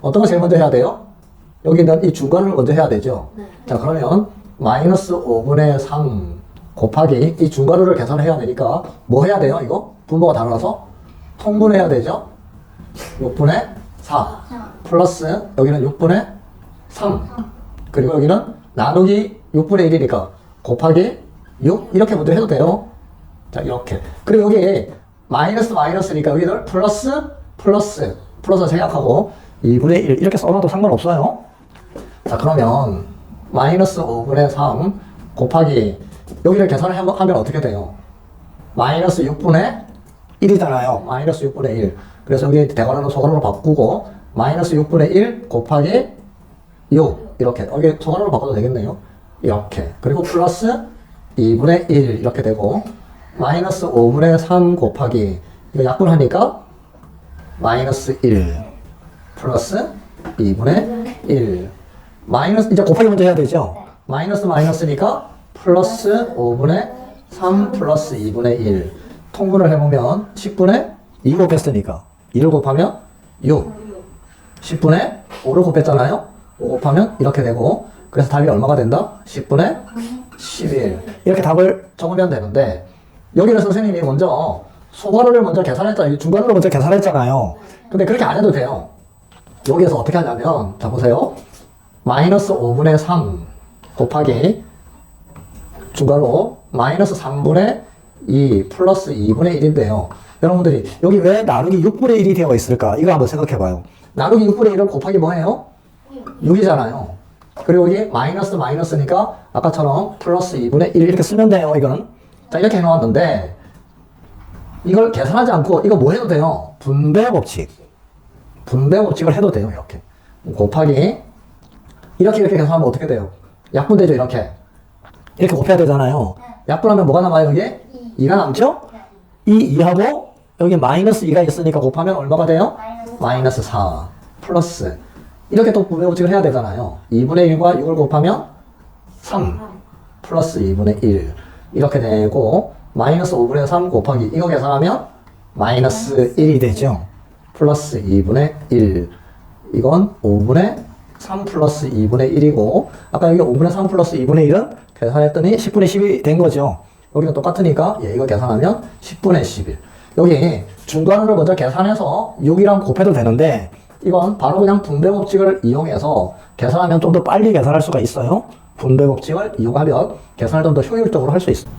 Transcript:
어떤 거 제일 먼저 해야 돼요? 여기 있는 이 중간을 먼저 해야 되죠. 네. 자, 그러면 마이너스 5분의 3 곱하기 이 중괄호를 계산을 해야 되니까 뭐 해야 돼요? 이거? 분모가 달라서 통분해야 되죠. 6분의 4 플러스 여기는 6분의 3 그리고 여기는 나누기 6분의 1이니까 곱하기 6 이렇게 먼저 해도 돼요. 자 이렇게 그리고 여기 마이너스 마이너스니까 여기를 플러스 플러스 플러스 생각하고 2분의 1 이렇게 써놔도 상관없어요. 자 그러면 마이너스 5분의 3 곱하기 여기를 계산을 하면 어떻게 돼요? 마이너스 6분의 1이잖아요. 마이너스 6분의 1. 그래서 여기 대괄호로 소괄호로 바꾸고 마이너스 6분의 1 곱하기 6 이렇게 여기 소괄호로 바꿔도 되겠네요. 이렇게 그리고 플러스 2분의 1 이렇게 되고 마이너스 5분의 3 곱하기 이거 약분하니까 마이너스 1 플러스 2분의 1 마이너스 이제 곱하기 먼저 해야 되죠? 마이너스 마이너스니까 플러스 5분의 3 플러스 2분의 1 통분을 해보면 10분의 2 곱했으니까 2를 곱하면 6 10분의 5를 곱했잖아요? 5 곱하면 이렇게 되고 그래서 답이 얼마가 된다? 10분의 11 이렇게 답을 적으면 되는데 여기는 선생님이 먼저 소괄호를 먼저 계산했잖아요. 중괄호를 먼저 계산했잖아요. 근데 그렇게 안 해도 돼요 여기에서 어떻게 하냐면 자 보세요. 마이너스 5분의 3 곱하기 중괄호 마이너스 3분의 2 플러스 2분의 1인데요 여러분들이 여기 왜 나누기 6분의 1이 되어 있을까? 이거 한번 생각해 봐요. 나누기 6분의 1은 곱하기 뭐예요? 6이잖아요. 그리고 여기 마이너스 마이너스니까 아까처럼 플러스 2분의 1 이렇게 쓰면 돼요 이거는. 자 이렇게 해놓았는데 이걸 계산하지 않고 이거 뭐 해도 돼요? 분배 법칙 분배 법칙을 해도 돼요 이렇게. 곱하기 이렇게 이렇게 계산하면 어떻게 돼요? 약분 되죠 이렇게. 이렇게 곱해야 되잖아요. 약분하면 뭐가 남아요 여기? 2가 남죠? 이 2하고 여기 마이너스 2가 있으니까 곱하면 얼마가 돼요? 마이너스 4 플러스. 이렇게 또 분배 법칙을 해야 되잖아요. 2분의 1과 6을 곱하면 3 플러스 2분의 1 이렇게 되고 마이너스 5분의 3 곱하기 이거 계산하면 마이너스 1이 되죠 플러스 2분의 1 이건 5분의 3 플러스 2분의 1이고 아까 여기 5분의 3 플러스 2분의 1은 계산했더니 10분의 10이 된 거죠. 여기는 똑같으니까 얘 이거 계산하면 10분의 11 여기 중간을 먼저 계산해서 6이랑 곱해도 되는데 이건 바로 그냥 분배 법칙을 이용해서 계산하면 좀 더 빨리 계산할 수가 있어요. 분배 법칙을 이용하면 계산을 좀 더 효율적으로 할 수 있어요